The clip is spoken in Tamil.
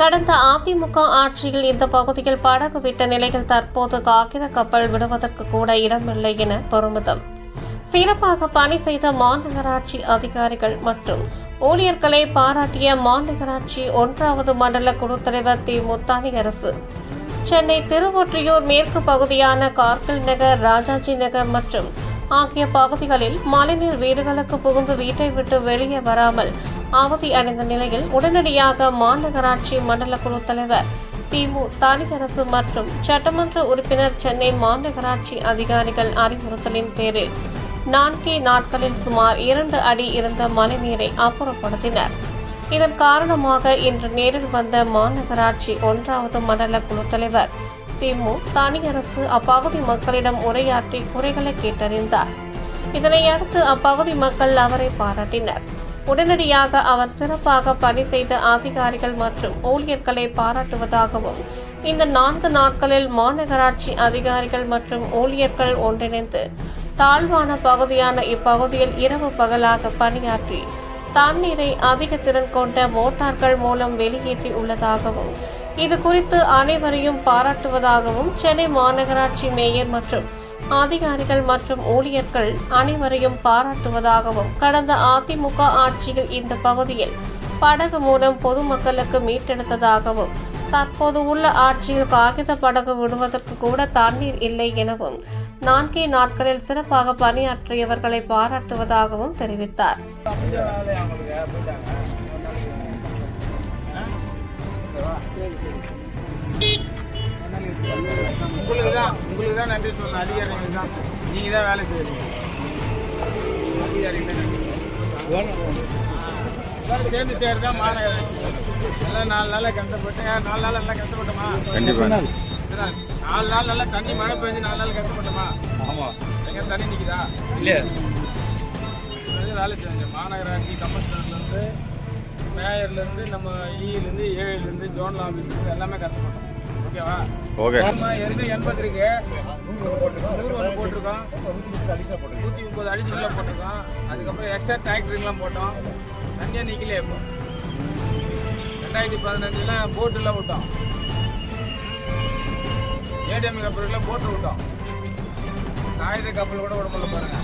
கடந்த அதிமுக ஆட்சியில் இந்த பகுதியில் படகு விட்ட நிலையில் தற்போது காகித கப்பல் விடுவதற்கு கூட இடமில்லை என பெருமிதம். சிறப்பாக பணி செய்த மாநகராட்சி அதிகாரிகள் மற்றும் ஊழியர்களை பாராட்டிய மாநகராட்சி ஒன்றாவது மண்டல குழு தலைவர் தி. முத்தானி அரசு. சென்னை திருவொற்றியூர் மேற்கு பகுதியான கார்கில் நகர் ராஜாஜி நகர் மற்றும் ஆகிய பகுதிகளில் மழைநீர் வீடுகளுக்கு புகுந்து வீட்டை விட்டு வெளியே வராமல் அவதி அடைந்த நிலையில் உடனடியாக மாநகராட்சி மண்டல குழு தலைவர் திமு தனியரசு மற்றும் சட்டமன்ற உறுப்பினர் சென்னை மாநகராட்சி அதிகாரிகள் அறிவுறுத்தலின் பேரில் நான்கே நாட்களில் சுமார் இரண்டு அடி இருந்த மழைநீரை அப்புறப்படுத்தினர். இதன் காரணமாக இன்று நேரில் வந்த மாநகராட்சி ஒன்றாவது மண்டல குழு தலைவர் திமு தனியரசு அப்பகுதி மக்களிடம் உரையாற்றி குறைகளை கேட்டறிந்தார். இதனையடுத்து அப்பகுதி மக்கள் அவரை பாராட்டினர். உடனடியாக அவர் சிறப்பாக பணி செய்த அதிகாரிகள் மற்றும் ஊழியர்களை பாராட்டுவதாகவும் இந்த நான்கு நாட்களில் மாநகராட்சி அதிகாரிகள் மற்றும் ஊழியர்கள் ஒன்றிணைந்து தாழ்வான பகுதியான இப்பகுதியில் இரவு பகலாக பணியாற்றி தண்ணீரை அதிக திறன் கொண்ட மோட்டார்கள் மூலம் வெளியேற்றி உள்ளதாகவும் இது குறித்து அனைவரையும் பாராட்டுவதாகவும் சென்னை மாநகராட்சி மேயர் மற்றும் அதிகாரிகள் மற்றும் ஊழியர்கள் அனைவரையும் பாராட்டுவதாகவும் கடந்த அதிமுக ஆட்சியில் இந்த பகுதியில் படகு மூலம் பொதுமக்களுக்கு மீட்டெடுத்ததாகவும் தற்போது உள்ள ஆட்சியில் காகித படகு விடுவதற்கு கூட தண்ணீர் இல்லை எனவும் நான்கே நாட்களில் சிறப்பாக பணியாற்றியவர்களை பாராட்டுவதாகவும் தெரிவித்தார். உங்களுக்கு தான் உங்களுக்கு தான் நன்றி சொல்லணும். அதிகாரிகளுக்கு தான். நீங்கள் தான் வேலை செய்யணும் அதிகாரிகள் எல்லாரும் சேர்ந்து சேர்ந்து தான் மாநகராட்சி எல்லாம் நாலு நாளில் கஷ்டப்பட்டு நாலு நாள் எல்லாம் கஷ்டப்பட்டோமா? கண்டிப்பா. இதுதான். நாலு நாள் நல்லா தண்ணி மழை பெஞ்சு நாலு நாள் கஷ்டப்பட்டோமா? ஆமாம் எங்க தண்ணி நிற்குதா இல்லையா. வேலை செஞ்சேன் மாநகராட்சி கமிஷனர்லேருந்து மேயர்லேருந்து நம்ம இலேருந்து ஏழுலேருந்து ஜோனல் ஆஃபீஸ்லேருந்து எல்லாமே கஷ்டப்பட்டோம். ஓகேவா? ஓகே. ஏற்கனவே எண்பது இருக்கு. நூறு ஒன்று போட்டிருக்கோம். நூற்றி முப்பது அடிஷனலாக போட்டிருக்கோம். அதுக்கப்புறம் எக்ஸ்ட்ரா டிராக்டருங்கெலாம் போட்டோம். தனியாக நிற்கலையே இப்போ. ரெண்டாயிரத்தி பதினஞ்சில் போட்டெல்லாம் விட்டோம். ஏடிஎம் கப்பலுக்குலாம் போட்டு விட்டோம். காகித கப்பல் கூட விட முடியல பாருங்க.